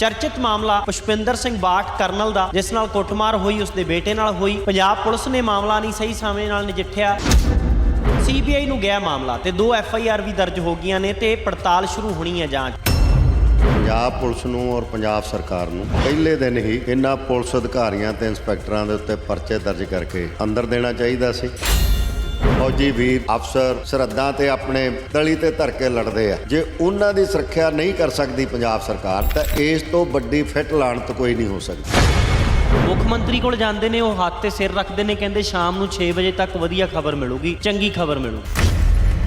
ਚਰਚਿਤ ਮਾਮਲਾ ਪੁਸ਼ਪਿੰਦਰ ਸਿੰਘ ਬਾਠ ਕਰਨਲ ਦਾ, ਜਿਸ ਨਾਲ ਕੁੱਟਮਾਰ ਹੋਈ, ਉਸ ਦੇ ਬੇਟੇ ਨਾਲ ਹੋਈ। ਪੰਜਾਬ ਪੁਲਿਸ ਨੇ ਮਾਮਲਾ ਨਹੀਂ ਸਹੀ ਸਮੇਂ ਨਾਲ ਨਜਿੱਠਿਆ। ਸੀਬੀਆਈ ਨੂੰ ਗਿਆ ਮਾਮਲਾ ਤੇ ਦੋ ਐਫ ਆਈ ਆਰ ਵੀ ਦਰਜ ਹੋ ਗਈਆਂ ਨੇ ਤੇ ਪੜਤਾਲ ਸ਼ੁਰੂ ਹੋਣੀ ਹੈ ਜਾਂਚ। ਪੰਜਾਬ ਪੁਲਿਸ ਨੂੰ ਔਰ ਪੰਜਾਬ ਸਰਕਾਰ ਨੂੰ ਪਹਿਲੇ ਦਿਨ ਹੀ ਇਹਨਾਂ ਪੁਲਿਸ ਅਧਿਕਾਰੀਆਂ ਤੇ ਇੰਸਪੈਕਟਰਾਂ ਦੇ ਉੱਤੇ ਪਰਚੇ ਦਰਜ ਕਰਕੇ ਅੰਦਰ ਦੇਣਾ ਚਾਹੀਦਾ ਸੀ। ਫੌਜੀ ਵੀਰ ਅਫਸਰ ਸਰਹੱਦਾਂ ਤੇ ਆਪਣੇ ਦਲੀ ਤੇ ਧਰ ਕੇ ਲੜਦੇ ਆ। ਜੇ ਉਹਨਾਂ ਦੀ ਸੁਰੱਖਿਆ ਨਹੀਂ ਕਰ ਸਕਦੀ ਪੰਜਾਬ ਸਰਕਾਰ ਤਾਂ ਇਸ ਤੋਂ ਵੱਡੀ ਫਿੱਟ ਲਾਣਤ ਕੋਈ ਨਹੀਂ ਹੋ ਸਕਦੀ। ਮੁੱਖ ਮੰਤਰੀ ਕੋਲ ਜਾਂਦੇ ਨੇ ਉਹ ਹੱਥ ਤੇ ਸਿਰ ਰੱਖਦੇ ਨੇ ਕਹਿੰਦੇ ਸ਼ਾਮ ਨੂੰ 6 ਵਜੇ ਤੱਕ ਵਧੀਆ ਖਬਰ ਮਿਲੂਗੀ ਚੰਗੀ ਖਬਰ ਮਿਲੂ।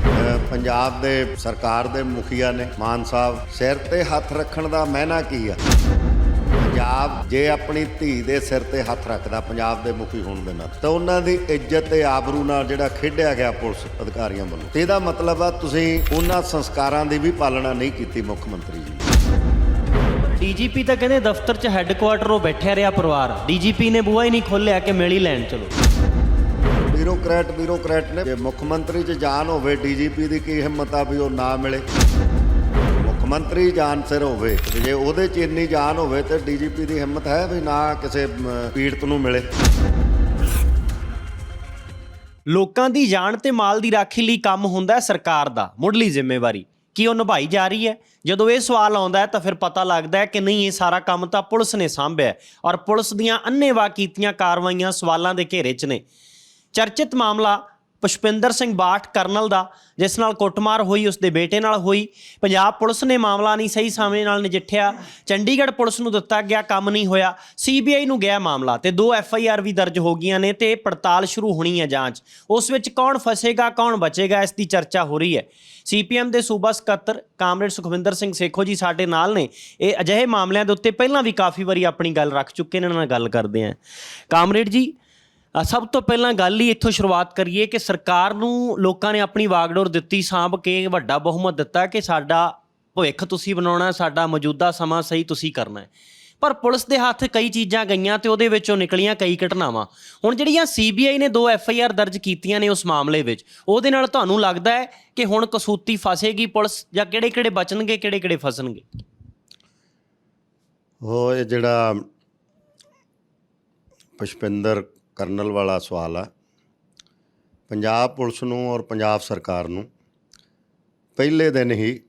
ਅਹ ਪੰਜਾਬ ਦੇ ਸਰਕਾਰ ਦੇ ਮੁਖੀਆ ਨੇ ਮਾਨ ਸਾਹਿਬ ਸਿਰ ਤੇ ਹੱਥ ਰੱਖਣ ਦਾ ਮਹਿਨਾ ਕੀ ਆ? ਪੰਜਾਬ ਜੇ ਆਪਣੀ ਧੀ ਦੇ ਸਿਰ ਤੇ ਹੱਥ ਰੱਖਦਾ ਪੰਜਾਬ ਦੇ ਮੁਖੀ ਹੋਣ ਦੇ ਨਾਲ ਤਾਂ ਉਹਨਾਂ ਦੀ ਇੱਜ਼ਤ ਤੇ ਆਬਰੂ ਨਾਲ ਜਿਹੜਾ ਖੇਡਿਆ ਗਿਆ ਪੁਲਿਸ ਅਧਿਕਾਰੀਆਂ ਵੱਲੋਂ। ਤੇ ਇਹਦਾ ਮਤਲਬ ਆ ਤੁਸੀਂ ਉਹਨਾਂ ਸੰਸਕਾਰਾਂ ਦੀ ਵੀ ਪਾਲਣਾ ਨਹੀਂ ਕੀਤੀ ਮੁੱਖ ਮੰਤਰੀ ਜੀ। ਡੀਜੀਪੀ ਤਾਂ ਕਹਿੰਦੇ ਦਫ਼ਤਰ 'ਚ ਹੈੱਡਕੁਆਟਰ ਉਹ ਬੈਠਿਆ ਰਿਹਾ ਪਰਿਵਾਰ। ਡੀਜੀਪੀ ਨੇ ਬੂਹਾ ਹੀ ਨਹੀਂ ਖੋਲ੍ਹਿਆ ਕਿ ਮਿਲ ਲੈਣ ਚਲੋ। ਬਿਊਰੋਕਰੈਟ ਬਿਊਰੋਕਰੈਟ ਨੇ ਜੇ ਮੁੱਖ ਮੰਤਰੀ 'ਚ ਜਾਨ ਹੋਵੇ ਡੀਜੀਪੀ ਦੀ ਕੀ ਹਿੰਮਤ ਆ ਵੀ ਉਹ ਨਾ ਮਿਲੇ? ਮੁੱਖ ਮੰਤਰੀ ਜਾਨ ਸਿਰ ਹੋਵੇ ਤੇ ਜੇ ਉਹਦੇ 'ਚ ਇੰਨੀ ਜਾਨ ਹੋਵੇ ਤੇ ਡੀਜੀਪੀ ਦੀ ਹਿੰਮਤ ਹੈ ਵੀ ਨਾ ਕਿਸੇ ਪੀੜਤ ਨੂੰ ਮਿਲੇ? ਲੋਕਾਂ ਦੀ ਜਾਨ ਤੇ ਮਾਲ ਦੀ ਰਾਖੀ ਲਈ ਕੰਮ ਹੁੰਦਾ ਹੈ ਸਰਕਾਰ ਦਾ। ਮੁੱਢਲੀ ਜ਼ਿੰਮੇਵਾਰੀ। ਕੀ ਉਹ ਨਿਭਾਈ ਜਾ ਰਹੀ ਹੈ? ਜਦੋਂ ਇਹ ਸਵਾਲ ਆਉਂਦਾ ਹੈ ਤਾਂ ਫਿਰ ਪਤਾ ਲੱਗਦਾ ਹੈ ਕਿ ਨਹੀਂ, ਇਹ ਸਾਰਾ ਕੰਮ ਤਾਂ ਪੁਲਿਸ ਨੇ ਸਾਂਭਿਆ ਹੈ ਔਰ ਪੁਲਿਸ ਦੀਆਂ ਅੰਨ੍ਹੇਵਾਹ ਕੀਤੀਆਂ ਕਾਰਵਾਈਆਂ ਸਵਾਲਾਂ ਦੇ ਘੇਰੇ 'ਚ ਨੇ। ਚਰਚਿਤ ਮਾਮਲਾ ਪੁਸ਼ਪਿੰਦਰ ਸਿੰਘ ਬਾਠ ਕਰਨਲ ਦਾ, ਜਿਸ ਨਾਲ ਕੁੱਟਮਾਰ ਹੋਈ ਉਸ ਦੇ ਬੇਟੇ ਨਾਲ ਹੋਈ। ਪੰਜਾਬ ਪੁਲਿਸ ਨੇ ਮਾਮਲਾ ਨਹੀਂ ਸਹੀ ਸਮੇਂ ਨਾਲ ਨਜਿੱਠਿਆ। ਚੰਡੀਗੜ੍ਹ ਪੁਲਿਸ ਨੂੰ ਦਿੱਤਾ ਗਿਆ ਕੰਮ ਨਹੀਂ ਹੋਇਆ। ਸੀਬੀਆਈ ਨੂੰ ਗਿਆ ਮਾਮਲਾ ਤੇ ਦੋ ਐਫ ਆਈ ਆਰ ਵੀ ਦਰਜ ਹੋ ਗਈਆਂ ਨੇ ਤੇ ਪੜਤਾਲ ਸ਼ੁਰੂ ਹੋਣੀ ਹੈ ਜਾਂਚ। ਉਸ ਵਿੱਚ ਕੌਣ ਫਸੇਗਾ, ਕੌਣ ਬਚੇਗਾ, ਇਸ ਦੀ ਚਰਚਾ ਹੋ ਰਹੀ ਹੈ। ਸੀਪੀਐਮ ਦੇ ਸੂਬਾ ਸਕੱਤਰ ਕਾਮਰੇਡ ਸੁਖਵਿੰਦਰ ਸਿੰਘ ਸੇਖੋ ਜੀ ਸਾਡੇ ਨਾਲ ਨੇ। ਇਹ ਅਜਿਹੇ ਮਾਮਲਿਆਂ ਦੇ ਉੱਤੇ ਪਹਿਲਾਂ ਵੀ ਕਾਫੀ ਵਾਰੀ ਆਪਣੀ ਗੱਲ ਰੱਖ ਚੁੱਕੇ ਨੇ, ਇਹਨਾਂ ਨਾਲ ਗੱਲ ਕਰਦੇ ਆਂ ਕਾਮਰੇਡ ਜੀ ਸਭ ਤੋਂ ਪਹਿਲਾਂ ਗੱਲ ਹੀ ਇੱਥੋਂ ਸ਼ੁਰੂਆਤ ਕਰੀਏ ਕਿ ਸਰਕਾਰ ਨੂੰ ਲੋਕਾਂ ਨੇ ਆਪਣੀ ਵਾਗਡੋਰ ਦਿੱਤੀ, ਸਾਂਭ ਕੇ ਵੱਡਾ ਬਹੁਮਤ ਦਿੱਤਾ ਕਿ ਸਾਡਾ ਭਵਿੱਖ ਤੁਸੀਂ ਬਣਾਉਣਾ, ਸਾਡਾ ਮੌਜੂਦਾ ਸਮਾਂ ਸਹੀ ਤੁਸੀਂ ਕਰਨਾ ਹੈ। ਪਰ ਪੁਲਿਸ ਦੇ ਹੱਥ ਕਈ ਚੀਜ਼ਾਂ ਗਈਆਂ ਤੇ ਉਹਦੇ ਵਿੱਚੋਂ ਨਿਕਲੀਆਂ ਕਈ ਘਟਨਾਵਾਂ। ਹੁਣ ਜਿਹੜੀਆਂ ਸੀਬੀਆਈ ਨੇ ਦੋ ਐਫ ਆਈ ਆਰ ਦਰਜ ਕੀਤੀਆਂ ਨੇ ਉਸ ਮਾਮਲੇ ਵਿੱਚ, ਉਹਦੇ ਨਾਲ ਤੁਹਾਨੂੰ ਲੱਗਦਾ ਹੈ ਕਿ ਹੁਣ ਕਸੂਤੀ ਫਸੇਗੀ ਪੁਲਿਸ ਜਾਂ ਕਿਹੜੇ-ਕਿਹੜੇ ਬਚਣਗੇ, ਕਿਹੜੇ-ਕਿਹੜੇ ਫਸਣਗੇ? ਉਹ ਇਹ ਜਿਹੜਾ ਪੁਸ਼ਪਿੰਦਰ ਕਰਨਲ ਵਾਲਾ ਸਵਾਲ ਆ। ਪੰਜਾਬ ਪੁਲਿਸ ਨੂੰ ਔਰ ਪੰਜਾਬ ਸਰਕਾਰ ਨੂੰ ਪਹਿਲੇ ਦਿਨ ਹੀ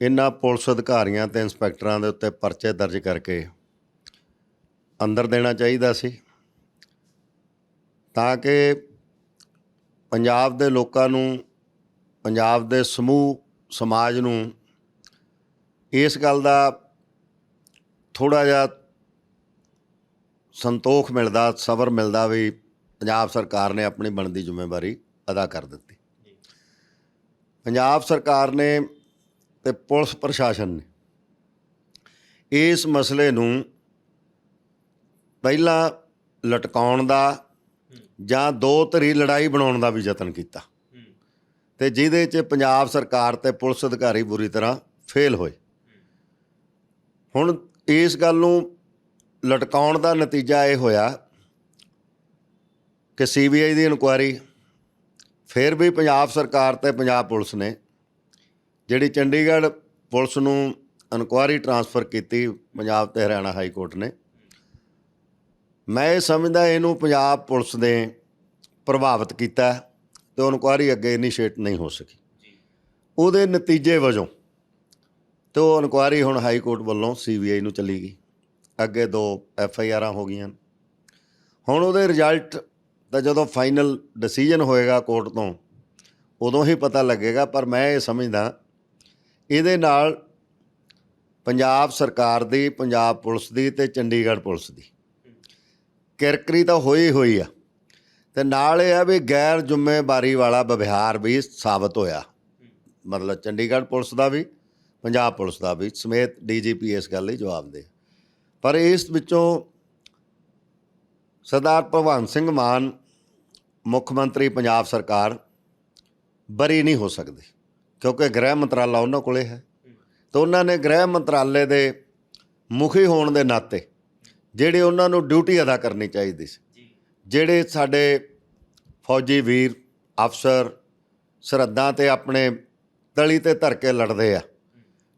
ਇਹਨਾਂ ਪੁਲਿਸ ਅਧਿਕਾਰੀਆਂ ਤੇ ਇੰਸਪੈਕਟਰਾਂ ਦੇ ਉੱਤੇ ਪਰਚੇ ਦਰਜ ਕਰਕੇ ਅੰਦਰ ਦੇਣਾ ਚਾਹੀਦਾ ਸੀ ਤਾਂ ਕਿ ਪੰਜਾਬ ਦੇ ਲੋਕਾਂ ਨੂੰ, ਪੰਜਾਬ ਦੇ ਸਮੂਹ, ਸਮਾਜ ਨੂੰ ਇਸ ਗੱਲ ਦਾ ਥੋੜਾ ਜਿਹਾ ਸੰਤੋਖ ਮਿਲਦਾ, ਸਬਰ ਮਿਲਦਾ ਵੀ ਪੰਜਾਬ ਸਰਕਾਰ ਨੇ ਆਪਣੀ ਬਣਦੀ ਜ਼ਿੰਮੇਵਾਰੀ ਅਦਾ ਕਰ ਦਿੱਤੀ। ਪੰਜਾਬ ਸਰਕਾਰ ਨੇ ਤੇ ਪੁਲਿਸ ਪ੍ਰਸ਼ਾਸਨ ਨੇ ਇਸ ਮਸਲੇ ਨੂੰ ਪਹਿਲਾਂ ਲਟਕਾਉਣ ਦਾ ਜਾਂ ਦੋ ਧਰੀ ਲੜਾਈ ਬਣਾਉਣ ਦਾ ਵੀ ਯਤਨ ਕੀਤਾ। ਤੇ ਜਿਹਦੇ 'ਚ ਪੰਜਾਬ ਸਰਕਾਰ ਤੇ ਪੁਲਿਸ ਅਧਿਕਾਰੀ ਬੁਰੀ ਤਰ੍ਹਾਂ ਫੇਲ ਹੋਏ। ਹੁਣ ਇਸ ਗੱਲ ਨੂੰ ਲਟਕਾਉਣ ਦਾ ਨਤੀਜਾ ਇਹ ਹੋਇਆ ਕਿ ਸੀਬੀਆਈ ਦੀ ਇਨਕੁਆਇਰੀ ਫਿਰ ਵੀ ਪੰਜਾਬ ਸਰਕਾਰ ਤੇ ਪੰਜਾਬ ਪੁਲਿਸ ਨੇ ਜਿਹੜੀ ਚੰਡੀਗੜ੍ਹ ਪੁਲਿਸ ਨੂੰ ਇਨਕੁਆਇਰੀ ਟਰਾਂਸਫਰ ਕੀਤੀ ਪੰਜਾਬ ਤੇ ਹਰਿਆਣਾ ਹਾਈ ਕੋਰਟ ਨੇ, ਮੈਂ ਇਹ ਸਮਝਦਾ ਇਹਨੂੰ ਪੰਜਾਬ ਪੁਲਿਸ ਨੇ ਪ੍ਰਭਾਵਿਤ ਕੀਤਾ ਤੇ ਉਹ ਇਨਕੁਆਇਰੀ ਅੱਗੇ ਇਨੀਸ਼ੀਏਟ ਨਹੀਂ ਹੋ ਸਕੀ। ਉਹਦੇ ਨਤੀਜੇ ਵਜੋਂ ਤੇ ਉਹ ਇਨਕੁਆਇਰੀ ਹੁਣ ਹਾਈ ਕੋਰਟ ਵੱਲੋਂ ਸੀਬੀਆਈ ਨੂੰ ਚਲੀ ਗਈ। ਅੱਗੇ ਦੋ ਐਫ ਆਈ ਆਰਾਂ ਹੋ ਗਈਆਂ। ਹੁਣ ਉਹਦੇ ਰਿਜ਼ਲਟ ਦਾ ਜਦੋਂ ਫਾਈਨਲ ਡਿਸੀਜਨ ਹੋਏਗਾ ਕੋਰਟ ਤੋਂ, ਉਦੋਂ ਹੀ ਪਤਾ ਲੱਗੇਗਾ, ਪਰ ਮੈਂ ਇਹ ਸਮਝਦਾ ਇਹਦੇ ਨਾਲ ਪੰਜਾਬ ਸਰਕਾਰ ਦੀ, ਪੰਜਾਬ ਪੁਲਿਸ ਦੀ ਤੇ ਚੰਡੀਗੜ੍ਹ ਪੁਲਿਸ ਦੀ ਕਿਰਕਰੀ ਤਾਂ ਹੋਈ ਹੋਈ ਆ। ਤੇ ਨਾਲ ਇਹ ਆ ਵੀ ਗੈਰ ਜ਼ਿੰਮੇਵਾਰੀ ਵਾਲਾ ਵਿਵਹਾਰ ਵੀ ਸਾਬਤ ਹੋਇਆ। ਮਤਲਬ ਚੰਡੀਗੜ੍ਹ ਪੁਲਿਸ ਦਾ ਵੀ, ਪੰਜਾਬ ਪੁਲਿਸ ਦਾ ਵੀ, ਸਮੇਤ ਡੀਜੀਪੀ ਇਸ ਗੱਲ ਲਈ ਜਵਾਬ ਦੇ। ਪਰ ਇਸ ਵਿੱਚੋਂ ਸਰਦਾਰ ਭਗਵੰਤ ਸਿੰਘ ਮਾਨ ਮੁੱਖ ਮੰਤਰੀ ਪੰਜਾਬ ਸਰਕਾਰ ਬਰੀ ਨਹੀਂ ਹੋ ਸਕਦੇ ਕਿਉਂਕਿ ਗ੍ਰਹਿ ਮੰਤਰਾਲਾ ਉਹਨਾਂ ਕੋਲੇ ਹੈ। ਤਾਂ ਉਹਨਾਂ ਨੇ ਗ੍ਰਹਿ ਮੰਤਰਾਲੇ ਦੇ ਮੁਖੀ ਹੋਣ ਦੇ ਨਾਤੇ ਜਿਹੜੇ ਉਹਨਾਂ ਨੂੰ ਡਿਊਟੀ ਅਦਾ ਕਰਨੀ ਚਾਹੀਦੀ ਸੀ ਜਿਹੜੇ ਸਾਡੇ ਫੌਜੀ ਵੀਰ ਅਫਸਰ ਸਰਹੱਦਾਂ ਤੇ ਆਪਣੇ ਤਲੀ ਤੇ ਧਰ ਕੇ ਲੜਦੇ ਆ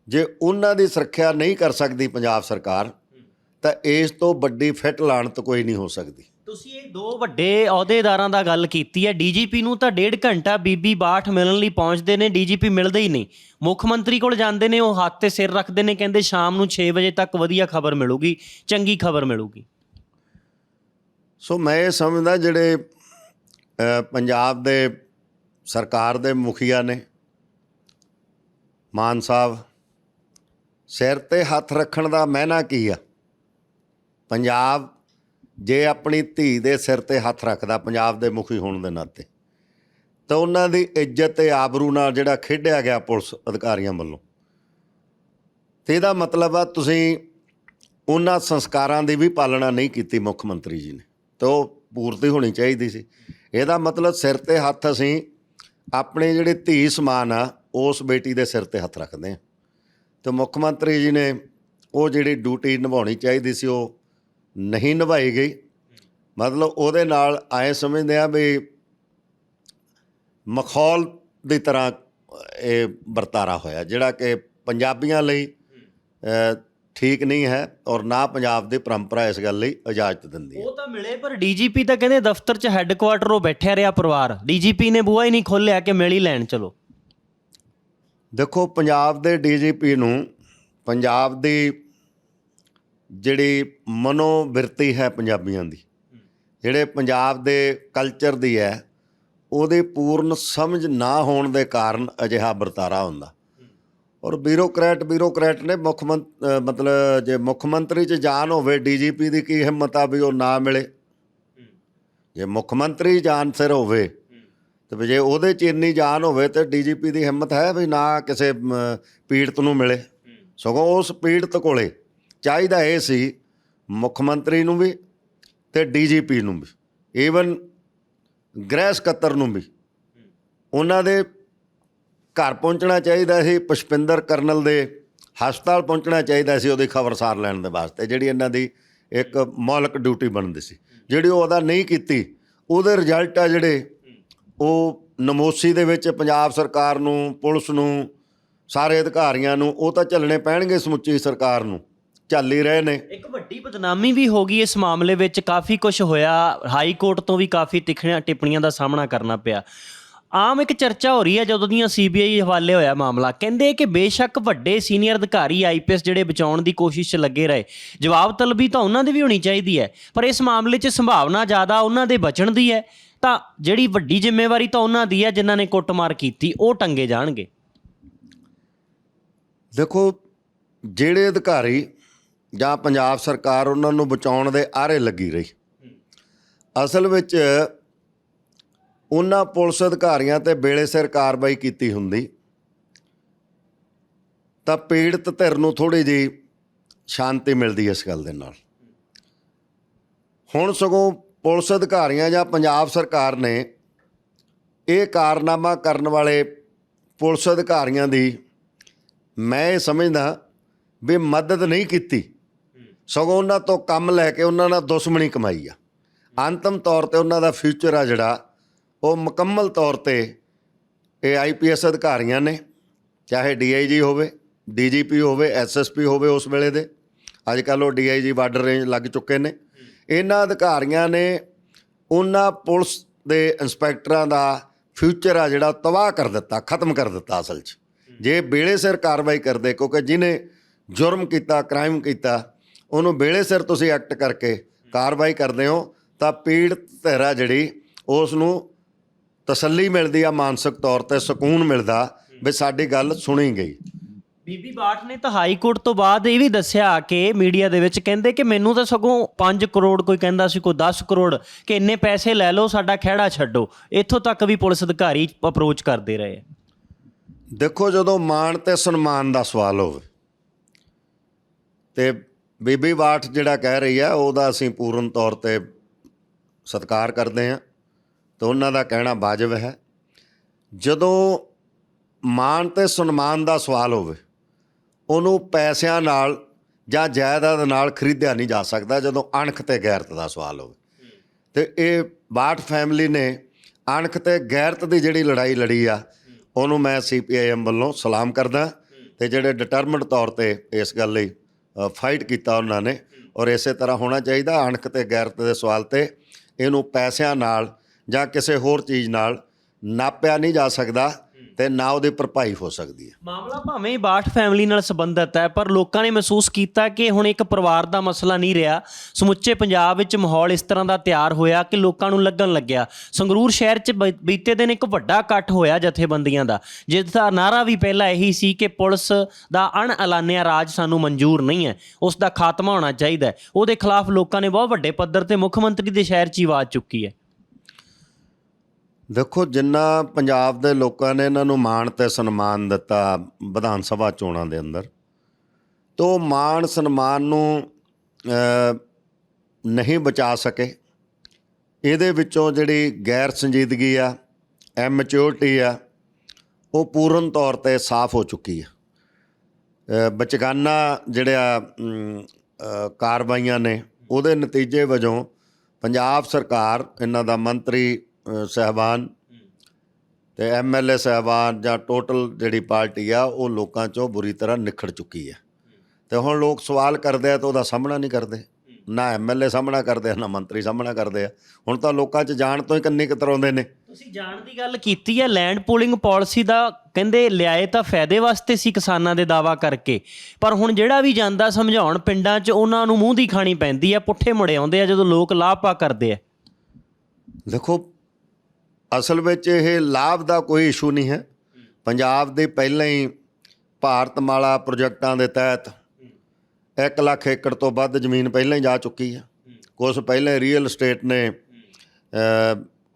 ਜੇ ਉਹਨਾਂ ਦੀ ਸੁਰੱਖਿਆ ਨਹੀਂ ਕਰ ਸਕਦੀ ਪੰਜਾਬ ਸਰਕਾਰ ਤਾਂ ਇਸ ਤੋਂ ਵੱਡੀ ਫਿੱਟ ਲਾਣਤ ਕੋਈ ਨਹੀਂ ਹੋ ਸਕਦੀ। ਤੁਸੀਂ ਇਹ ਦੋ ਵੱਡੇ ਅਹੁਦੇਦਾਰਾਂ ਦਾ ਗੱਲ ਕੀਤੀ ਹੈ। ਡੀਜੀਪੀ ਨੂੰ ਤਾਂ ਡੇਢ ਘੰਟਾ ਬੀਬੀ ਬਾਠ ਮਿਲਣ ਲਈ ਪਹੁੰਚਦੇ ਨੇ। ਡੀਜੀਪੀ ਮਿਲਦੇ ਹੀ ਨਹੀਂ। ਮੁੱਖ ਮੰਤਰੀ ਕੋਲ ਜਾਂਦੇ ਨੇ ਉਹ ਹੱਥ ਤੇ ਸਿਰ ਰੱਖਦੇ ਨੇ ਕਹਿੰਦੇ ਸ਼ਾਮ ਨੂੰ 6 ਵਜੇ ਤੱਕ ਵਧੀਆ ਖਬਰ ਮਿਲੂਗੀ ਚੰਗੀ ਖਬਰ ਮਿਲੂਗੀ। ਸੋ ਮੈਂ ਇਹ ਸਮਝਦਾ ਜਿਹੜੇ ਪੰਜਾਬ ਦੇ ਸਰਕਾਰ ਦੇ ਮੁਖੀਆ ਨੇ ਮਾਨ ਸਾਹਿਬ ਸਿਰ ਤੇ ਹੱਥ ਰੱਖਣ ਦਾ ਮਹਿਨਾ ਕੀ ਆ? ਪੰਜਾਬ ਜੇ ਆਪਣੀ ਧੀ ਦੇ ਸਿਰ ਤੇ ਹੱਥ ਰੱਖਦਾ, ਪੰਜਾਬ ਦੇ ਮੁਖੀ ਹੋਣ ਦੇ ਨਾਤੇ, ਤਾਂ ਉਹਨਾਂ ਦੀ ਇੱਜ਼ਤ ਤੇ ਆਬਰੂ ਨਾਲ ਜਿਹੜਾ ਖੇਡਿਆ ਗਿਆ ਪੁਲਿਸ ਅਧਿਕਾਰੀਆਂ ਵੱਲੋਂ। ਤੇ ਇਹਦਾ ਮਤਲਬ ਆ, ਤੁਸੀਂ ਉਹਨਾਂ ਸੰਸਕਾਰਾਂ ਦੀ ਵੀ ਪਾਲਣਾ ਨਹੀਂ ਕੀਤੀ ਮੁੱਖ ਮੰਤਰੀ ਜੀ ਨੇ, ਤਾਂ ਉਹ ਪੂਰਤੀ ਹੋਣੀ ਚਾਹੀਦੀ ਸੀ। ਇਹਦਾ ਮਤਲਬ ਸਿਰ ਤੇ ਹੱਥ ਅਸੀਂ ਆਪਣੇ ਜਿਹੜੇ ਧੀ ਸਮਾਨ ਆ, ਉਸ ਬੇਟੀ ਦੇ ਸਿਰ ਤੇ ਹੱਥ ਰੱਖਦੇ ਆ ਤੇ ਮੁੱਖ ਮੰਤਰੀ ਜੀ ਨੇ ਉਹ ਜਿਹੜੀ ਡਿਊਟੀ ਨਿਭਾਉਣੀ ਚਾਹੀਦੀ ਸੀ, ਉਹ ਨਹੀਂ ਨਿਭਾਈ ਗਈ। ਮਤਲਬ ਉਹਦੇ ਨਾਲ ਆਏ ਸਮਝਦੇ ਆ ਵੀ ਮਖੌਲ ਦੀ ਤਰ੍ਹਾਂ ਇਹ ਵਰਤਾਰਾ ਹੋਇਆ ਜਿਹੜਾ ਕਿ ਪੰਜਾਬੀਆਂ ਲਈ ਠੀਕ ਨਹੀਂ ਹੈ ਔਰ ਨਾ ਪੰਜਾਬ ਦੀ ਪਰੰਪਰਾ ਇਸ ਗੱਲ ਲਈ ਇਜਾਜ਼ਤ ਦਿੰਦੀ ਹੈ। ਉਹ ਤਾਂ ਮਿਲੇ ਪਰ ਡੀਜੀਪੀ ਤਾਂ ਕਹਿੰਦੇ ਦਫ਼ਤਰ 'ਚ ਹੈੱਡਕੁਆਟਰ ਉਹ ਬੈਠਿਆ ਰਿਹਾ ਪਰਿਵਾਰ। ਡੀਜੀਪੀ ਨੇ ਬੂਹਾ ਹੀ ਨਹੀਂ ਖੋਲ੍ਹਿਆ ਕਿ ਮਿਲ ਹੀ ਲੈਣ ਚਲੋ। ਦੇਖੋ ਪੰਜਾਬ ਦੇ ਡੀਜੀਪੀ ਨੂੰ ਪੰਜਾਬ ਦੀ ਜਿਹੜੀ ਮਨੋਬਿਰਤੀ ਹੈ ਪੰਜਾਬੀਆਂ ਦੀ, ਜਿਹੜੇ ਪੰਜਾਬ ਦੇ ਕਲਚਰ ਦੀ ਹੈ, ਉਹਦੇ ਪੂਰਨ ਸਮਝ ਨਾ ਹੋਣ ਦੇ ਕਾਰਨ ਅਜਿਹਾ ਵਰਤਾਰਾ ਹੁੰਦਾ। ਔਰ ਬਿਊਰੋਕਰੈਟ ਬਿਊਰੋਕਰੈਟ ਨੇ ਮੁੱਖ ਮੰਤ- ਮਤਲਬ ਜੇ ਮੁੱਖ ਮੰਤਰੀ 'ਚ ਜਾਨ ਹੋਵੇ ਡੀਜੀਪੀ ਦੀ ਕੀ ਹਿੰਮਤ ਆ ਵੀ ਉਹ ਨਾ ਮਿਲੇ? ਜੇ ਮੁੱਖ ਮੰਤਰੀ ਜਾਨ ਸਿਰ ਹੋਵੇ, ਤੇ ਵੀ ਜੇ ਉਹਦੇ 'ਚ ਇੰਨੀ ਜਾਨ ਹੋਵੇ, ਤੇ ਡੀਜੀਪੀ ਦੀ ਹਿੰਮਤ ਹੈ ਵੀ ਨਾ ਕਿਸੇ ਪੀੜਤ ਨੂੰ ਮਿਲੇ। ਸਗੋਂ ਉਸ ਪੀੜਤ ਕੋਲੇ ਚਾਹੀਦਾ ਇਹ ਸੀ ਮੁੱਖ ਮੰਤਰੀ ਨੂੰ ਵੀ ਤੇ ਡੀਜੀਪੀ ਨੂੰ ਵੀ ਈਵਨ ਗ੍ਰਹਿ ਸਕੱਤਰ ਨੂੰ ਵੀ। ਉਹਨਾਂ ਦੇ ਘਰ ਪਹੁੰਚਣਾ ਚਾਹੀਦਾ ਸੀ, ਪੁਸ਼ਪਿੰਦਰ ਕਰਨਲ ਦੇ ਹਸਪਤਾਲ ਪਹੁੰਚਣਾ ਚਾਹੀਦਾ ਸੀ ਉਹਦੀ ਖਬਰਸਾਰ ਲੈਣ ਦੇ ਵਾਸਤੇ, ਜਿਹੜੀ ਇਹਨਾਂ ਦੀ ਇੱਕ ਮੌਲਿਕ ਡਿਊਟੀ ਬਣਦੀ ਸੀ। ਜਿਹੜੀ ਉਹ ਉਹਦਾ ਨਹੀਂ ਕੀਤੀ, ਉਹਦੇ ਰਿਜ਼ਲਟ ਆ ਜਿਹੜੇ, ਉਹ ਨਮੋਸੀ ਦੇ ਵਿੱਚ ਪੰਜਾਬ ਸਰਕਾਰ ਨੂੰ, ਪੁਲਿਸ ਨੂੰ, ਸਾਰੇ ਅਧਿਕਾਰੀਆਂ ਨੂੰ, ਉਹ ਤਾਂ ਝੱਲਣੇ ਪੈਣਗੇ ਸਮੁੱਚੀ ਸਰਕਾਰ ਨੂੰ। ਝੱਲ ਹੀ ਰਹੇ ਨੇ। ਇੱਕ ਵੱਡੀ ਬਦਨਾਮੀ ਵੀ ਹੋ ਗਈ ਇਸ ਮਾਮਲੇ ਵਿੱਚ। ਕਾਫੀ ਕੁਝ ਹੋਇਆ। ਹਾਈ ਕੋਰਟ ਤੋਂ ਵੀ ਕਾਫੀ ਤਿੱਖੀਆਂ ਟਿੱਪਣੀਆਂ ਦਾ ਸਾਹਮਣਾ ਕਰਨਾ ਪਿਆ। ਆਮ ਇੱਕ ਚਰਚਾ ਹੋ ਰਹੀ ਹੈ ਜਦੋਂ ਦੀਆਂ ਸੀਬੀਆਈ ਹਵਾਲੇ ਹੋਇਆ ਮਾਮਲਾ। ਕਹਿੰਦੇ ਕਿ ਬੇਸ਼ੱਕ ਵੱਡੇ ਸੀਨੀਅਰ ਅਧਿਕਾਰੀ ਆਈਪੀਐਸ ਜਿਹੜੇ ਬਚਾਉਣ ਦੀ ਕੋਸ਼ਿਸ਼ 'ਚ ਲੱਗੇ ਰਹੇ। ਜਵਾਬ ਤਲਬੀ ਤਾਂ ਉਹਨਾਂ ਦੀ ਵੀ ਹੋਣੀ ਚਾਹੀਦੀ ਹੈ। ਪਰ ਇਸ ਮਾਮਲੇ 'ਚ ਸੰਭਾਵਨਾ ਜ਼ਿਆਦਾ ਉਹਨਾਂ ਦੇ ਬਚਣ ਦੀ ਹੈ। ਤਾਂ ਜਿਹੜੀ ਵੱਡੀ ਜ਼ਿੰਮੇਵਾਰੀ ਤਾਂ ਉਹਨਾਂ ਦੀ ਹੈ ਜਿਨ੍ਹਾਂ ਨੇ ਕੁੱਟਮਾਰ ਕੀਤੀ ਉਹ ਟੰਗੇ ਜਾਣਗੇ। ਦੇਖੋ ਜਿਹੜੇ ਅਧਿਕਾਰੀ ਜਾਂ ਪੰਜਾਬ ਸਰਕਾਰ ਉਹਨਾਂ ਨੂੰ ਬਚਾਉਣ ਦੇ ਆਰੇ ਲੱਗੀ ਰਹੀ। ਅਸਲ ਵਿੱਚ ਉਹਨਾਂ ਪੁਲਿਸ ਅਧਿਕਾਰੀਆਂ ਤੇ ਵੇਲੇ ਸਿਰ ਕਾਰਵਾਈ ਕੀਤੀ ਹੁੰਦੀ। ਤਾਂ ਪੀੜਤ ਧਿਰ ਨੂੰ ਥੋੜੀ ਜੀ ਸ਼ਾਂਤੀ ਮਿਲਦੀ ਇਸ ਗੱਲ ਦੇ ਨਾਲ। ਹੁਣ ਸਗੋਂ ਪੁਲਿਸ ਅਧਿਕਾਰੀਆਂ ਜਾਂ ਪੰਜਾਬ ਸਰਕਾਰ ਨੇ ਇਹ ਕਾਰਨਾਮਾ ਕਰਨ ਵਾਲੇ ਪੁਲਿਸ ਅਧਿਕਾਰੀਆਂ ਦੀ ਮੈਂ ਇਹ ਸਮਝਦਾ ਵੀ ਮਦਦ ਨਹੀਂ ਕੀਤੀ। ਸਗੋਂ ਉਹਨਾਂ ਤੋਂ ਕੰਮ ਲੈ ਕੇ ਉਹਨਾਂ ਨਾਲ ਦੁਸ਼ਮਣੀ ਕਮਾਈ ਆ। ਅੰਤਮ ਤੌਰ ਤੇ ਉਹਨਾਂ ਦਾ ਫਿਊਚਰ ਆ ਜਿਹੜਾ, ਉਹ ਮੁਕੰਮਲ ਤੌਰ ਤੇ ਇਹ ਆਈਪੀਐਸ ਅਧਿਕਾਰੀਆਂ ਨੇ, ਚਾਹੇ ਡੀਆਈਜੀ ਹੋਵੇ ਡੀਜੀਪੀ ਹੋਵੇ ਐਸਐਸਪੀ ਹੋਵੇ ਉਸ ਵੇਲੇ ਦੇ ਅੱਜ ਕੱਲ ਉਹ ਡੀਆਈਜੀ ਬਾਰਡਰ ਰੇਂਜ ਲੱਗ ਚੁੱਕੇ ਨੇ। ਇਹਨਾਂ ਅਧਿਕਾਰੀਆਂ ਨੇ ਉਹਨਾਂ ਪੁਲਿਸ ਦੇ ਇੰਸਪੈਕਟਰਾਂ ਦਾ ਫਿਊਚਰ ਆ ਜਿਹੜਾ ਤਬਾਹ ਕਰ ਦਿੱਤਾ, ਖਤਮ ਕਰ ਦਿੱਤਾ ਅਸਲ 'ਚ। ਜੇ ਵੇਲੇ ਸਿਰ ਕਾਰਵਾਈ ਕਰਦੇ, ਕਿਉਂਕਿ ਜਿਹਨੇ ਜੁਰਮ ਕੀਤਾ ਕ੍ਰਾਈਮ ਕੀਤਾ ਉਹਨੂੰ ਵੇਲੇ ਸਿਰ ਤੁਸੀਂ ਐਕਟ ਕਰਕੇ ਕਾਰਵਾਈ ਕਰਦੇ ਹੋ ਤਾਂ ਪੀੜਤ ਧਿਰਾ ਜਿਹੜੀ ਉਸ ਨੂੰ ਤਸੱਲੀ ਮਿਲਦੀ ਆ ਮਾਨਸਿਕ ਤੌਰ ਤੇ ਸਕੂਨ ਮਿਲਦਾ ਵੀ ਸਾਡੀ ਗੱਲ ਸੁਣੀ ਗਈ। ਬੀਬੀ ਬਾਠ ਨੇ ਤਾਂ ਹਾਈ ਕੋਰਟ ਤੋਂ ਬਾਅਦ ਇਹ ਵੀ ਦੱਸਿਆ ਕਿ ਮੀਡੀਆ ਦੇ ਵਿੱਚ ਕਹਿੰਦੇ ਕਿ ਮੈਨੂੰ ਤਾਂ ਸਗੋਂ 5 ਕਰੋੜ ਕੋਈ ਕਹਿੰਦਾ ਸੀ ਕੋਈ 10 ਕਰੋੜ ਕਿ ਇੰਨੇ ਪੈਸੇ ਲੈ ਲਓ ਸਾਡਾ ਖਹਿੜਾ ਛੱਡੋ। ਇੱਥੋਂ ਤੱਕ ਵੀ ਪੁਲਿਸ ਅਧਿਕਾਰੀ ਅਪਰੋਚ ਕਰਦੇ ਰਹੇ। ਦੇਖੋ ਜਦੋਂ ਮਾਣ ਤੇ ਸਨਮਾਨ ਦਾ ਸਵਾਲ ਹੋਵੇ ਤੇ ਬੀਬੀ ਬਾਠ ਜਿਹੜਾ ਕਹਿ ਰਹੀ ਆ, ਉਹਦਾ ਅਸੀਂ ਪੂਰਨ ਤੌਰ ਤੇ ਸਤਿਕਾਰ ਕਰਦੇ ਹਾਂ ਤੇ ਉਹਨਾਂ ਦਾ ਕਹਿਣਾ ਵਾਜਬ ਹੈ। ਜਦੋਂ ਮਾਣ ਤੇ ਸਨਮਾਨ ਦਾ ਸਵਾਲ ਹੋਵੇ, ਉਹਨੂੰ ਪੈਸਿਆਂ ਨਾਲ ਜਾਂ ਜਾਇਦਾਦ ਨਾਲ ਖਰੀਦਿਆ ਨਹੀਂ ਜਾ ਸਕਦਾ ਜਦੋਂ ਅਣਖ ਤੇ ਗੈਰਤ ਦਾ ਸਵਾਲ ਹੋਵੇ। ਤੇ ਇਹ ਬਾਠ ਫੈਮਿਲੀ ਨੇ ਅਣਖ ਤੇ ਗੈਰਤ ਦੀ ਜਿਹੜੀ ਲੜਾਈ ਲੜੀ ਆ, ਉਹਨੂੰ ਮੈਂ ਸੀਪੀਆਈਐਮ ਵੱਲੋਂ ਸਲਾਮ ਕਰਦਾ ਤੇ ਜਿਹੜੇ ਡਿਟਰਮਿਨਡ ਤੌਰ ਤੇ ਇਸ ਗੱਲ ਲਈ ਫਾਈਟ ਕੀਤਾ ਉਹਨਾਂ ਨੇ। ਔਰ ਇਸੇ ਤਰ੍ਹਾਂ ਹੋਣਾ ਚਾਹੀਦਾ ਅਣਖ ਤੇ ਗੈਰਤ ਦੇ ਸਵਾਲ ਤੇ। ਇਹਨੂੰ ਪੈਸਿਆਂ ਨਾਲ ਜਾਂ ਕਿਸੇ ਹੋਰ ਚੀਜ਼ ਨਾਲ ਨਾਪਿਆ ਨਹੀਂ ਜਾ ਸਕਦਾ। ਤੇ ਨਾ ਉਹਦੀ ਭਰਪਾਈ ਹੋ ਸਕਦੀ ਹੈ। ਮਾਮਲਾ ਭਾਵੇਂ ਬਾਠ ਫੈਮਿਲੀ ਨਾਲ ਸੰਬੰਧਿਤ ਹੈ, ਪਰ ਲੋਕਾਂ ਨੇ ਮਹਿਸੂਸ ਕੀਤਾ ਕਿ ਹੁਣ ਇੱਕ ਪਰਿਵਾਰ ਦਾ ਮਸਲਾ ਨਹੀਂ ਰਿਹਾ। ਸਮੁੱਚੇ ਪੰਜਾਬ ਵਿੱਚ ਮਾਹੌਲ ਇਸ ਤਰ੍ਹਾਂ ਦਾ ਤਿਆਰ ਹੋਇਆ ਕਿ ਲੋਕਾਂ ਨੂੰ ਲੱਗਣ ਲੱਗਿਆ। ਸੰਗਰੂਰ ਸ਼ਹਿਰ 'ਚ ਬ- ਬੀਤੇ ਦਿਨ ਇੱਕ ਵੱਡਾ ਇਕੱਠ ਹੋਇਆ ਜਥੇਬੰਦੀਆਂ ਦਾ, ਜਿਸ ਦਾ ਨਾਰਾ ਵੀ ਪਹਿਲਾਂ ਇਹੀ ਸੀ ਕਿ ਪੁਲਿਸ ਦਾ ਅਣਐਲਾਨਿਆ ਰਾਜ ਸਾਨੂੰ ਮਨਜ਼ੂਰ ਨਹੀਂ ਹੈ। ਉਸ ਦਾ ਖਾਤਮਾ ਹੋਣਾ ਚਾਹੀਦਾ ਹੈ। ਉਹਦੇ ਖਿਲਾਫ ਲੋਕਾਂ ਨੇ ਬਹੁਤ ਵੱਡੇ ਪੱਧਰ ਤੇ ਮੁੱਖ ਮੰਤਰੀ ਦੇ ਸ਼ਹਿਰ 'ਚ ਹੀ ਆਵਾਜ਼ ਚੁੱਕੀ ਹੈ। ਦੇਖੋ ਜਿੰਨਾ ਪੰਜਾਬ ਦੇ ਲੋਕਾਂ ਨੇ ਇਹਨਾਂ ਨੂੰ ਮਾਣ ਤੇ ਸਨਮਾਨ ਦਿੱਤਾ ਵਿਧਾਨ ਸਭਾ ਚੋਣਾਂ ਦੇ ਅੰਦਰ ਤੋ ਮਾਣ ਸਨਮਾਨ ਨੂੰ ਨਹੀਂ ਬਚਾ ਸਕੇ। ਇਹਦੇ ਵਿੱਚੋਂ ਜਿਹੜੀ ਗੈਰ ਸੰਜੀਦਗੀ ਆ ਐਮਚਿਓਰਟੀ ਆ ਉਹ ਪੂਰਨ ਤੌਰ ਤੇ ਸਾਫ਼ ਹੋ ਚੁੱਕੀ ਆ। ਬਚਗਾਨਾ ਜਿਹੜਾ ਅਮ, ਕਾਰਵਾਈਆਂ ਨੇ ਉਹਦੇ ਨਤੀਜੇ ਵਜੋਂ ਪੰਜਾਬ ਸਰਕਾਰ ਇਹਨਾਂ ਦਾ ਮੰਤਰੀ ਸਾਹਿਬਾਨ ਤੇ ਐਮਐਲਏ ਸਾਹਿਬਾਨ ਜਾਂ ਟੋਟਲ ਜਿਹੜੀ ਪਾਰਟੀ ਆ ਉਹ ਲੋਕਾਂ ਚੋਂ ਬੁਰੀ ਤਰ੍ਹਾਂ ਨਿਖੜ ਚੁੱਕੀ ਹੈ ਤੇ ਹੁਣ ਲੋਕ ਸਵਾਲ ਕਰਦੇ ਆ ਤਾਂ ਉਹਦਾ ਸਾਹਮਣਾ ਨਹੀਂ ਕਰਦੇ। ਨਾ ਐਮਐਲਏ ਸਾਹਮਣਾ ਕਰਦੇ ਆ ਨਾ ਮੰਤਰੀ ਸਾਹਮਣਾ ਕਰਦੇ ਆ। ਹੁਣ ਤਾਂ ਲੋਕਾਂ 'ਚ ਜਾਣ ਤੋਂ ਹੀ ਕੰਨੀ ਕਤਰਾਉਂਦੇ ਨੇ। ਤੁਸੀਂ ਜਾਣ ਦੀ ਗੱਲ ਕੀਤੀ ਹੈ ਲੈਂਡ ਪੂਲਿੰਗ ਪਾਲਿਸੀ ਦਾ ਕਹਿੰਦੇ ਲਿਆਏ ਤਾਂ ਫਾਇਦੇ ਵਾਸਤੇ ਸੀ ਕਿਸਾਨਾਂ ਦੇ ਦਾਵਾ ਕਰਕੇ। ਪਰ ਹੁਣ ਜਿਹੜਾ ਵੀ ਜਾਂਦਾ ਸਮਝਾਉਣ ਪਿੰਡਾਂ 'ਚ ਉਹਨਾਂ ਨੂੰ ਮੂੰਹ ਦੀ ਖਾਣੀ ਪੈਂਦੀ ਹੈ ਪੁੱਠੇ ਮੁੜੇ ਆਉਂਦੇ ਆ ਜਦੋਂ ਲੋਕ ਲਾਪਾ ਕਰਦੇ ਆ। ਦੇਖੋ ਅਸਲ ਵਿੱਚ ਇਹ ਲਾਭ ਦਾ ਕੋਈ ਇਸ਼ੂ ਨਹੀਂ ਹੈ। ਪੰਜਾਬ ਦੇ ਪਹਿਲਾਂ ਹੀ ਭਾਰਤਮਾਲਾ ਪ੍ਰੋਜੈਕਟਾਂ ਦੇ ਤਹਿਤ 1 ਲੱਖ ਏਕੜ ਤੋਂ ਵੱਧ ਜ਼ਮੀਨ ਪਹਿਲਾਂ ਹੀ ਜਾ ਚੁੱਕੀ ਹੈ। ਕੁਝ ਪਹਿਲਾਂ ਰੀਅਲ ਏਸਟੇਟ ਨੇ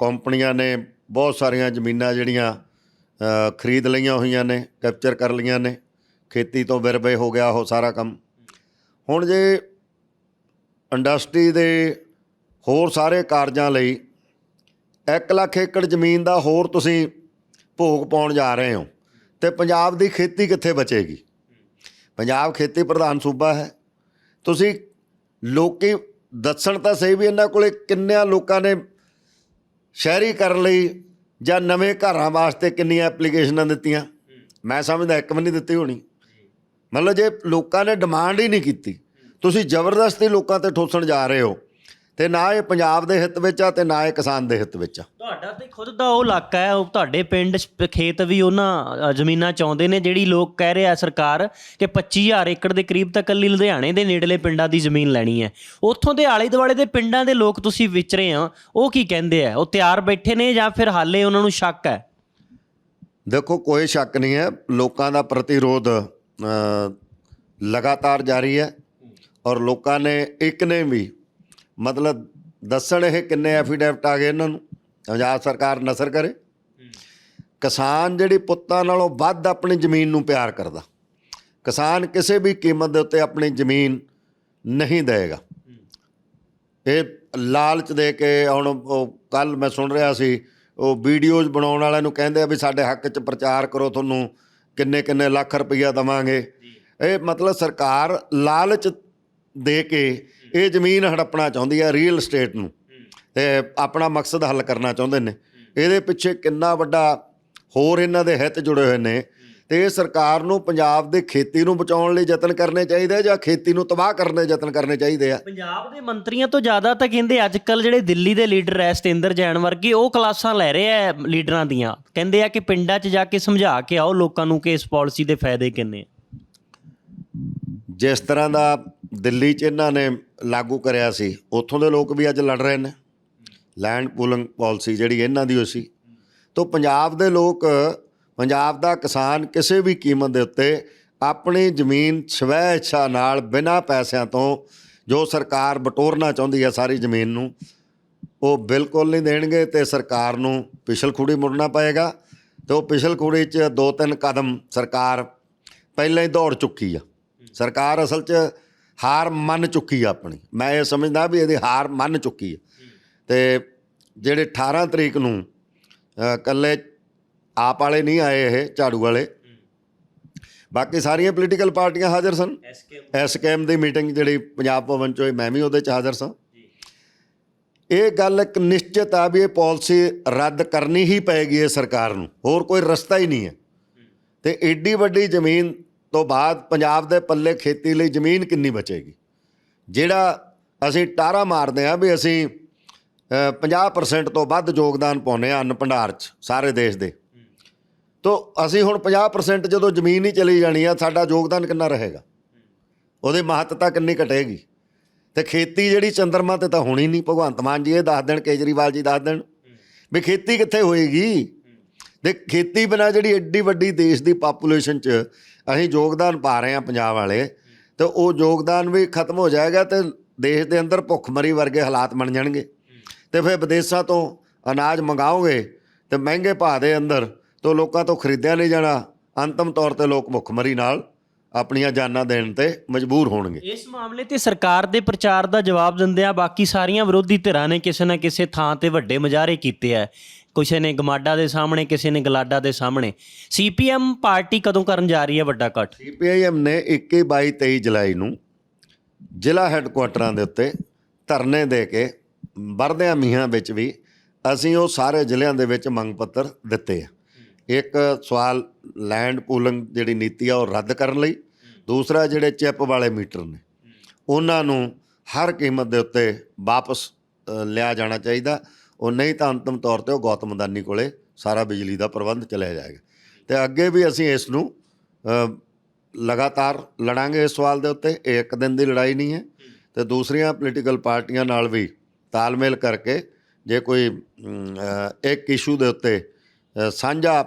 ਕੰਪਨੀਆਂ ਨੇ ਬਹੁਤ ਸਾਰੀਆਂ ਜ਼ਮੀਨਾਂ ਜਿਹੜੀਆਂ ਖਰੀਦ ਲਈਆਂ ਹੋਈਆਂ ਨੇ, ਕੈਪਚਰ ਕਰ ਲਈਆਂ ਨੇ। ਖੇਤੀ ਤੋਂ ਵਿਰਵੇ ਹੋ ਗਿਆ ਉਹ ਸਾਰਾ ਕੰਮ। ਹੁਣ ਜੇ ਇੰਡਸਟਰੀ ਦੇ ਹੋਰ ਸਾਰੇ ਕਾਰਜਾਂ ਲਈ 1 ਲੱਖ ਏਕੜ ਜ਼ਮੀਨ ਦਾ ਹੋਰ ਤੁਸੀਂ ਭੋਗ ਪਾਉਣ ਜਾ ਰਹੇ ਹੋ। ਤੇ ਪੰਜਾਬ ਦੀ ਖੇਤੀ ਕਿੱਥੇ ਬਚੇਗੀ? ਪੰਜਾਬ ਖੇਤੀ ਪ੍ਰਧਾਨ ਸੂਬਾ ਹੈ। ਤੁਸੀਂ ਲੋਕੀ ਦੱਸਣ ਤਾਂ ਸਹੀ ਵੀ ਇਹਨਾਂ ਕੋਲੇ ਕਿੰਨਿਆਂ ਲੋਕਾਂ ਨੇ ਸ਼ਹਿਰੀ ਕਰਨ ਲਈ ਜਾਂ ਨਵੇਂ ਘਰਾਂ ਵਾਸਤੇ ਕਿੰਨੀਆਂ ਐਪਲੀਕੇਸ਼ਨਾਂ ਦਿੱਤੀਆਂ? ਮੈਂ ਸਮਝਦਾ ਇੱਕ ਵੀ ਨਹੀਂ ਦਿੱਤੀ ਹੋਣੀ। ਮਤਲਬ ਜੇ ਲੋਕਾਂ ਨੇ ਡਿਮਾਂਡ ਹੀ ਨਹੀਂ ਕੀਤੀ, ਤੁਸੀਂ ਜ਼ਬਰਦਸਤੀ ਲੋਕਾਂ ਤੇ ਠੋਸਣ ਜਾ ਰਹੇ ਹੋ। ਤੇ ਨਾ ਇਹ ਪੰਜਾਬ ਦੇ ਹਿੱਤ ਵਿੱਚ ਆ ਤੇ ਨਾ ਇਹ ਕਿਸਾਨ ਦੇ ਹਿੱਤ ਵਿੱਚ ਆ। ਤੁਹਾਡਾ ਤੇ ਖੁਦ ਦਾ ਉਹ ਇਲਾਕਾ ਹੈ ਉਹ ਤੁਹਾਡੇ ਪਿੰਡ 'ਚ ਖੇਤ ਵੀ ਉਹਨਾਂ ਅ, ਜ਼ਮੀਨਾਂ ਚਾਹੁੰਦੇ ਨੇ ਜਿਹੜੀ ਲੋਕ ਕਹਿ ਰਿਹਾ ਸਰਕਾਰ ਕਿ 25000 ਏਕੜ ਦੇ ਕਰੀਬ ਤਾਂ ਕੱਲੀ ਲੁਧਿਆਣੇ ਦੇ ਨੇੜਲੇ ਪਿੰਡਾਂ ਦੀ ਜ਼ਮੀਨ ਲੈਣੀ ਹੈ। ਉੱਥੋਂ ਦੇ ਆਲੇ ਦੁਆਲੇ ਦੇ ਪਿੰਡਾਂ ਦੇ ਲੋਕ ਤੁਸੀਂ ਵਿਚਰੇ ਆ ਉਹ ਕੀ ਕਹਿੰਦੇ ਆ? ਉਹ ਤਿਆਰ ਬੈਠੇ ਨੇ ਜਾਂ ਫਿਰ ਹਾਲੇ ਉਹਨਾਂ ਨੂੰ ਸ਼ੱਕ ਹੈ? ਦੇਖੋ ਕੋਈ ਸ਼ੱਕ ਨਹੀਂ ਹੈ। ਲੋਕਾਂ ਦਾ ਪ੍ਰਤੀਰੋਧ ਅ, ਲਗਾਤਾਰ ਜਾਰੀ ਹੈ ਔਰ ਲੋਕਾਂ ਨੇ ਇੱਕ ਨੇ ਵੀ ਮਤਲਬ ਦੱਸਣ ਇਹ ਕਿੰਨੇ ਐਫੀਡੈਵਿਟ ਆ ਗਏ ਇਹਨਾਂ ਨੂੰ ਪੰਜਾਬ ਸਰਕਾਰ ਨਸਰ ਕਰੇ। ਕਿਸਾਨ ਜਿਹੜੀ ਪੁੱਤਾਂ ਨਾਲੋਂ ਵੱਧ ਆਪਣੀ ਜ਼ਮੀਨ ਨੂੰ ਪਿਆਰ ਕਰਦਾ। ਕਿਸਾਨ ਕਿਸੇ ਵੀ ਕੀਮਤ ਦੇ ਉੱਤੇ ਆਪਣੀ ਜ਼ਮੀਨ ਨਹੀਂ ਦੇਗਾ ਇਹ ਲਾਲਚ ਦੇ ਕੇ ਹੁਣ ਉਹ ਕੱਲ ਮੈਂ ਸੁਣ ਰਿਹਾ ਸੀ, ਉਹ ਵੀਡੀਓਜ਼ ਬਣਾਉਣ ਵਾਲਿਆਂ ਨੂੰ ਕਹਿੰਦੇ ਆ ਵੀ ਸਾਡੇ ਹੱਕ 'ਚ ਪ੍ਰਚਾਰ ਕਰੋ ਤੁਹਾਨੂੰ, ਕਿੰਨੇ ਕਿੰਨੇ ਲੱਖ ਰੁਪਈਆ ਦਵਾਂਗੇ। ਇਹ ਮਤਲਬ ਸਰਕਾਰ ਲਾਲਚ ਦੇ ਕੇ ਇਹ ਜ਼ਮੀਨ ਹੜੱਪਣਾ ਚਾਹੁੰਦੀ ਹੈ ਰੀਅਲ ਸਟੇਟ ਨੂੰ। ਤੇ ਆਪਣਾ ਮਕਸਦ ਹੱਲ ਕਰਨਾ ਚਾਹੁੰਦੇ ਨੇ। ਇਹਦੇ ਪਿੱਛੇ ਕਿੰਨਾ ਵੱਡਾ ਹੋਰ ਇਹਨਾਂ ਦੇ ਹਿੱਤ ਜੁੜੇ ਹੋਏ ਨੇ। ਤੇ ਇਹ ਸਰਕਾਰ ਨੂੰ ਪੰਜਾਬ ਦੇ ਖੇਤੀ ਨੂੰ ਬਚਾਉਣ ਲਈ ਯਤਨ ਕਰਨੇ ਚਾਹੀਦੇ ਆ ਜਾਂ ਖੇਤੀ ਨੂੰ ਤਬਾਹ ਕਰਨ ਦੇ ਯਤਨ ਕਰਨੇ ਚਾਹੀਦੇ ਆ? ਪੰਜਾਬ ਦੇ ਮੰਤਰੀਆਂ ਤੋਂ ਜ਼ਿਆਦਾ ਤਾਂ ਕਹਿੰਦੇ ਅੱਜ ਕੱਲ ਜਿਹੜੇ ਦਿੱਲੀ ਦੇ ਲੀਡਰ ਐ ਸਤਿੰਦਰ ਜੈਨ ਵਰਗੇ ਉਹ ਕਲਾਸਾਂ ਲੈ ਰਹੇ ਆ ਲੀਡਰਾਂ ਦੀਆਂ। ਕਹਿੰਦੇ ਆ ਕਿ ਪਿੰਡਾਂ 'ਚ ਜਾ ਕੇ ਸਮਝਾ ਕੇ ਆਓ ਲੋਕਾਂ ਨੂੰ ਕਿ ਇਸ ਪਾਲਿਸੀ ਦੇ ਫਾਇਦੇ ਕਿੰਨੇ ਆ। ਜਿਸ ਤਰ੍ਹਾਂ ਦਾ ਦਿੱਲੀ 'ਚ ਇਹਨਾਂ ਨੇ ਲਾਗੂ ਕਰਿਆ ਸੀ। ਉੱਥੋਂ ਦੇ ਲੋਕ ਵੀ ਅੱਜ ਲੜ ਰਹੇ ਨੇ। ਲੈਂਡ ਪੂਲਿੰਗ ਪਾਲਿਸੀ ਜਿਹੜੀ ਇਹਨਾਂ ਦੀ ਹੋਈ ਸੀ। ਤੋਂ ਪੰਜਾਬ ਦੇ ਲੋਕ, ਪੰਜਾਬ ਦਾ ਕਿਸਾਨ ਕਿਸੇ ਵੀ ਕੀਮਤ ਦੇ ਉੱਤੇ ਆਪਣੀ ਜ਼ਮੀਨ ਸਵੈ ਇੱਛਾ ਨਾਲ ਬਿਨਾਂ ਪੈਸਿਆਂ ਤੋਂ ਜੋ ਸਰਕਾਰ ਬਟੋਰਨਾ ਚਾਹੁੰਦੀ ਹੈ ਸਾਰੀ ਜ਼ਮੀਨ ਨੂੰ, ਉਹ ਬਿਲਕੁਲ ਨਹੀਂ ਦੇਣਗੇ ਤੇ ਸਰਕਾਰ ਨੂੰ ਪਿਛਲ ਖੂੜੀ ਮੁੜਨਾ ਪਏਗਾ। ਤੇ ਉਹ ਪਿਛਲ ਖੂੜੀ 'ਚ ਦੋ ਤਿੰਨ ਕਦਮ ਸਰਕਾਰ ਪਹਿਲਾਂ ਹੀ ਦੌੜ ਚੁੱਕੀ ਆ। ਸਰਕਾਰ ਅਸਲ 'ਚ ਹਾਰ ਮੰਨ ਚੁੱਕੀ ਆ ਆਪਣੀ। ਮੈਂ ਇਹ ਸਮਝਦਾ ਵੀ ਇਹਦੀ ਹਾਰ ਮੰਨ ਚੁੱਕੀ ਆ। ਤੇ ਜਿਹੜੇ 18 ਤਰੀਕ ਨੂੰ ਅ, ਇਕੱਲੇ ਆਪ ਵਾਲੇ ਨਹੀਂ ਆਏ ਇਹ ਝਾੜੂ ਵਾਲੇ। ਬਾਕੀ ਸਾਰੀਆਂ ਪੋਲੀਟੀਕਲ ਪਾਰਟੀਆਂ ਹਾਜ਼ਰ ਸਨ। ਐਸਕੇਐਮ ਦੀ ਮੀਟਿੰਗ ਜਿਹੜੀ ਪੰਜਾਬ ਭਵਨ 'ਚ ਹੋਈ ਮੈਂ ਵੀ ਉਹਦੇ 'ਚ ਹਾਜ਼ਰ ਸਾਂ। ਇਹ ਗੱਲ ਇੱਕ ਨਿਸ਼ਚਿਤ ਆ ਵੀ ਇਹ ਪਾਲਿਸੀ ਰੱਦ ਕਰਨੀ ਹੀ ਪਏਗੀ ਇਹ ਸਰਕਾਰ ਨੂੰ। ਹੋਰ ਕੋਈ ਰਸਤਾ ਹੀ ਨਹੀਂ ਹੈ। ਤੇ ਏਡੀ ਵੱਡੀ ਜ਼ਮੀਨ ਤੋਂ ਬਾਅਦ ਪੰਜਾਬ ਦੇ ਪੱਲੇ ਖੇਤੀ ਲਈ ਜ਼ਮੀਨ ਕਿੰਨੀ ਬਚੇਗੀ? ਜਿਹੜਾ ਅਸੀਂ ਟਾਰਾ ਮਾਰਦੇ ਆ ਵੀ ਅਸੀਂ ਅ, 50% ਤੋਂ ਵੱਧ ਯੋਗਦਾਨ ਪਾਉਂਦੇ ਆ ਅੰਨ ਭੰਡਾਰ 'ਚ ਸਾਰੇ ਦੇਸ਼ ਦੇ। ਤੋਂ ਅਸੀਂ ਹੁਣ 50% ਜਦੋਂ ਜ਼ਮੀਨ ਹੀ ਚਲੀ ਜਾਣੀ ਆ ਸਾਡਾ ਯੋਗਦਾਨ ਕਿੰਨਾ ਰਹੇਗਾ? ਉਹਦੀ ਮਹੱਤਤਾ ਕਿੰਨੀ ਘਟੇਗੀ? ਤੇ ਖੇਤੀ ਜਿਹੜੀ ਚੰਦਰਮਾ ਤੇ ਤਾਂ ਹੋਣੀ ਨਹੀਂ। ਭਗਵੰਤ ਮਾਨ ਜੀ ਇਹ ਦੱਸ ਦੇਣ ਕੇਜਰੀਵਾਲ ਜੀ ਦੱਸ ਦੇਣ ਵੀ ਖੇਤੀ ਕਿੱਥੇ ਹੋਏਗੀ? ਦੇ ਖੇਤੀ ਬਿਨਾ ਜਿਹੜੀ ਐਡੀ ਵੱਡੀ ਦੇਸ਼ ਦੀ ਪਾਪੂਲੇਸ਼ਨ 'ਚ ਅਸੀਂ ਯੋਗਦਾਨ ਪਾ ਰਹੇ ਹਾਂ ਪੰਜਾਬ ਵਾਲੇ, ਤੇ ਉਹ ਯੋਗਦਾਨ ਵੀ ਖਤਮ ਹੋ ਜਾਏਗਾ ਤੇ ਦੇਸ਼ ਦੇ ਅੰਦਰ ਭੁੱਖਮਰੀ ਵਰਗੇ ਹਾਲਾਤ ਬਣ ਜਾਣਗੇ। ਤੇ ਫਿਰ ਵਿਦੇਸ਼ਾਂ ਤੋਂ ਅਨਾਜ ਮੰਗਾਓਗੇ ਤੇ ਮਹਿੰਗੇ ਭਾਅ ਦੇ ਅੰਦਰ ਤੋਂ ਲੋਕਾਂ ਤੋਂ ਖਰੀਦਿਆ ਨਹੀਂ ਜਾਣਾ, ਅੰਤਮ ਤੌਰ ਤੇ ਲੋਕ ਭੁੱਖਮਰੀ ਨਾਲ ਆਪਣੀਆਂ ਜਾਨਾਂ ਦੇਣ ਤੇ ਮਜਬੂਰ ਹੋਣਗੇ। ਇਸ ਮਾਮਲੇ ਤੇ ਸਰਕਾਰ ਦੇ ਪ੍ਰਚਾਰ ਦਾ ਜਵਾਬ ਦਿੰਦਿਆਂ ਬਾਕੀ ਸਾਰੀਆਂ ਵਿਰੋਧੀ ਧਿਰਾਂ ਨੇ ਕਿਸੇ ਨਾ ਕਿਸੇ ਥਾਂ ਤੇ ਵੱਡੇ ਮੁਜ਼ਾਹਰੇ ਕੀਤੇ ਆ। ਕਿਸੇ ਨੇ ਗਮਾਡਾ ਦੇ ਸਾਹਮਣੇ, ਕਿਸੇ ਨੇ ਗਲਾਡਾ ਦੇ ਸਾਹਮਣੇ। ਸੀਪੀਐਮ ਪਾਰਟੀ ਕਦੋਂ ਕਰਨ ਜਾ ਰਹੀ ਹੈ ਵੱਡਾ ਇਕੱਠ? ਸੀਪੀਆਈਐਮ ਨੇ 21 22 23 ਜੁਲਾਈ ਨੂੰ ਜ਼ਿਲ੍ਹਾ ਹੈੱਡਕੁਆਟਰਾਂ ਦੇ ਉੱਤੇ ਧਰਨੇ ਦੇ ਕੇ ਵਰਦਿਆਂ ਮੀਹਾਂ ਵਿੱਚ ਵੀ ਅਸੀਂ ਉਹ ਸਾਰੇ ਜ਼ਿਲ੍ਹਿਆਂ ਦੇ ਵਿੱਚ ਮੰਗ ਪੱਤਰ ਦਿੱਤੇ ਆ। ਇੱਕ ਸਵਾਲ ਲੈਂਡ ਪੂਲਿੰਗ ਜਿਹੜੀ ਨੀਤੀ ਆ ਉਹ ਰੱਦ ਕਰਨ ਲਈ, ਦੂਸਰਾ ਜਿਹੜੇ ਚਿੱਪ ਵਾਲੇ ਮੀਟਰ ਨੇ, ਉਹਨਾਂ ਨੂੰ ਹਰ ਕੀਮਤ ਦੇ ਉੱਤੇ ਵਾਪਸ ਲਿਆ ਜਾਣਾ ਚਾਹੀਦਾ। ਉਹ ਨਹੀਂ ਤਾਂ ਅੰਤਮ ਤੌਰ ਤੇ ਉਹ ਗੌਤਮ ਅਦਾਨੀ ਕੋਲੇ ਸਾਰਾ ਬਿਜਲੀ ਦਾ ਪ੍ਰਬੰਧ ਚਲਿਆ ਜਾਏਗਾ। ਤੇ ਅੱਗੇ ਵੀ ਅਸੀਂ ਇਸ ਨੂੰ ਲਗਾਤਾਰ ਲੜਾਂਗੇ ਇਸ ਸਵਾਲ ਦੇ ਉੱਤੇ ਇਹ ਇੱਕ ਦਿਨ ਦੀ ਲੜਾਈ ਨਹੀਂ ਹੈ। ਤੇ ਦੂਸਰੀਆਂ ਪੋਲੀਟੀਕਲ ਪਾਰਟੀਆਂ ਨਾਲ ਵੀ ਤਾਲਮੇਲ ਕਰਕੇ ਜੇ ਕੋਈ ਇੱਕ ਇਸ਼ੂ ਦੇ ਉੱਤੇ ਸਾਂਝਾ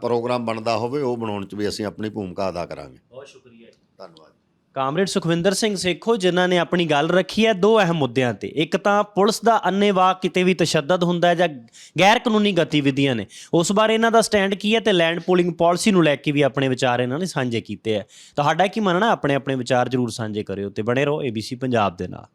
ਪ੍ਰੋਗਰਾਮ ਬਣਦਾ ਹੋਵੇ ਉਹ ਬਣਾਉਣ 'ਚ ਵੀ ਅਸੀਂ ਆਪਣੀ ਭੂਮਿਕਾ ਅਦਾ ਕਰਾਂਗੇ। ਬਹੁਤ ਸ਼ੁਕਰੀਆ ਧੰਨਵਾਦ। ਕਾਮਰੇਡ ਸੁਖਵਿੰਦਰ ਸਿੰਘ ਸੇਖੋ, ਜਿਨ੍ਹਾਂ ਨੇ ਆਪਣੀ ਗੱਲ ਰੱਖੀ ਹੈ ਦੋ ਅਹਿਮ ਮੁੱਦਿਆਂ ਤੇ। ਇੱਕ ਤਾਂ ਪੁਲਿਸ ਦਾ ਅੰਨੇਵਾਹ ਕਿਤੇ ਵੀ ਤਸ਼ੱਦਦ ਹੁੰਦਾ ਹੈ ਜਾਂ ਗੈਰ ਕਾਨੂੰਨੀ ਗਤੀਵਿਧੀਆਂ ਨੇ। ਉਸ ਬਾਰੇ ਇਹਨਾਂ ਦਾ ਸਟੈਂਡ ਕੀ ਹੈ ਤੇ ਲੈਂਡ ਪੂਲਿੰਗ ਪਾਲਿਸੀ ਨੂੰ ਲੈ ਕੇ ਵੀ ਆਪਣੇ ਵਿਚਾਰ ਇਹਨਾਂ ਨੇ ਸਾਂਝੇ ਕੀਤੇ ਹੈ। ਤੁਹਾਡਾ ਕੀ ਮੰਨਣਾ? ਆਪਣੇ ਆਪਣੇ ਵਿਚਾਰ ਜਰੂਰ ਸਾਂਝੇ ਕਰਿਓ ਤੇ ਬਣੇ ਰਹੋ ABC ਪੰਜਾਬ ਦੇ ਨਾਲ।